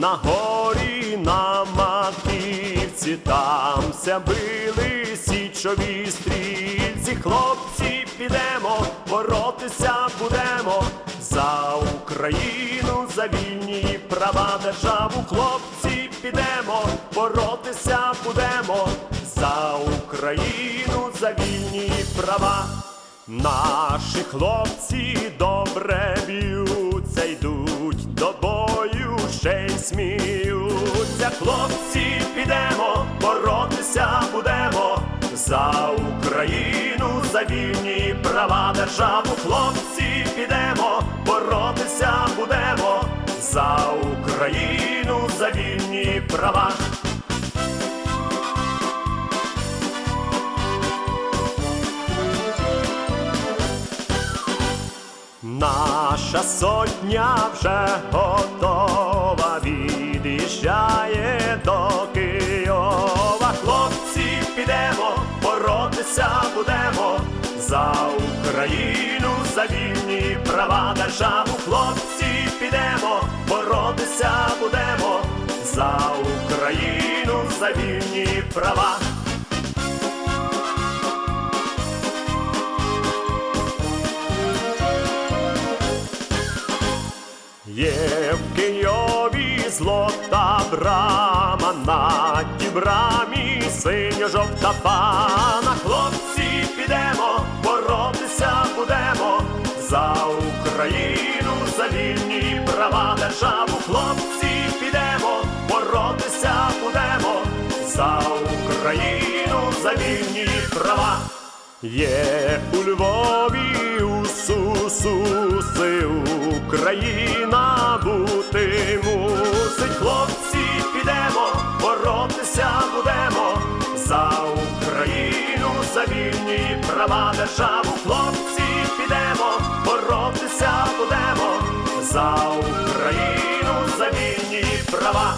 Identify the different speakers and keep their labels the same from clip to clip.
Speaker 1: на горі на маківці, там ся били січові стрільці, хлопці, підемо, боротися будемо. За Україну, за вільні права державу, хлопці, підемо, боротися будемо. За Україну, за вільні права. Наші хлопці добре б'ються, сміються. Хлопці, підемо, боротися будемо за Україну, за вільні права державу. Хлопці, підемо, боротися будемо за Україну, за вільні права. Наша сотня вже готова, від'їжджає до Києва. Хлопці, підемо, боротися будемо за Україну, за вільні права державу. Хлопці, підемо, боротися будемо за Україну, за вільні права. Злота брама, на тій брамі синьо-жовта пана. Хлопці, підемо, боротися будемо за Україну, за вільні права державу. Хлопці, підемо, боротися будемо за Україну, за вільні права. Є у Львові у Сусуси Україна бути вільні права державу. Хлопці, підемо, боротися будемо за Україну, за вільні права.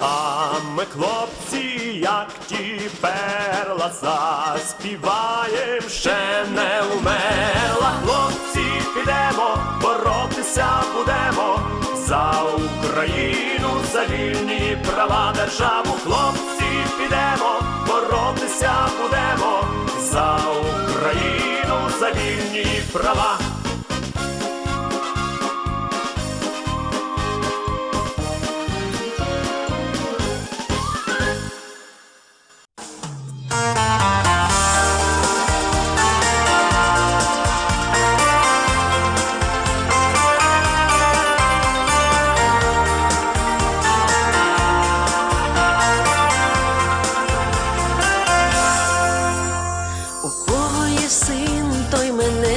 Speaker 1: А ми, хлопці, як ті перла, заспіваєм, ще не умерла. Україну, за вільні права державу. Хлопці, підемо, боротися будемо за Україну, за вільні права.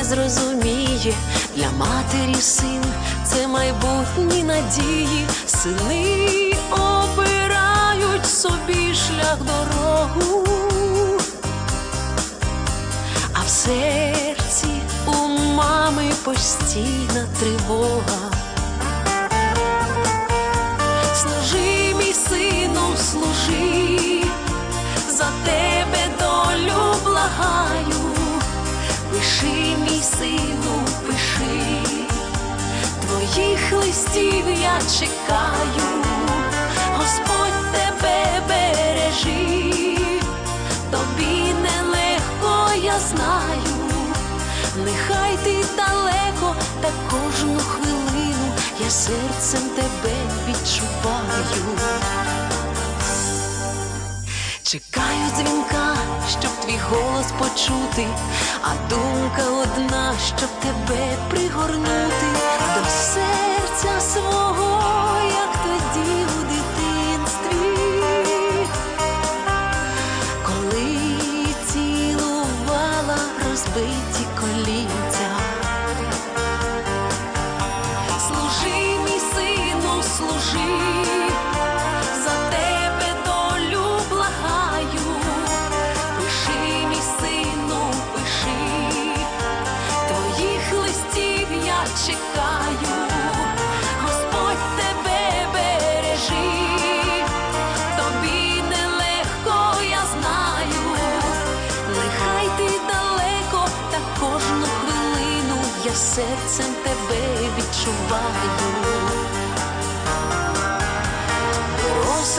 Speaker 2: Зрозуміє. Для матері син це майбутні надії. Сини обирають собі шлях дорогу, а в серці у мами постійна тривога. Служи, мій сину, служи, за тебе сину, пиши, твоїх листів я чекаю, Господь тебе бережи, тобі нелегко, я знаю, нехай ти далеко, та кожну хвилину я серцем тебе відчуваю. Чекаю дзвінка, щоб твій голос почути, а думка одна, щоб тебе пригорнути до серця свого,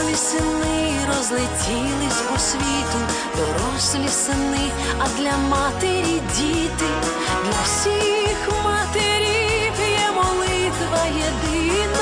Speaker 2: дорослі сини розлетілись по світу, дорослі сини, а для матері діти, для всіх матерів є молитва єдина.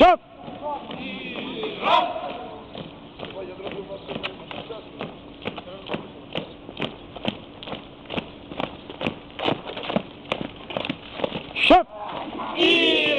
Speaker 2: Шот! Шот! І...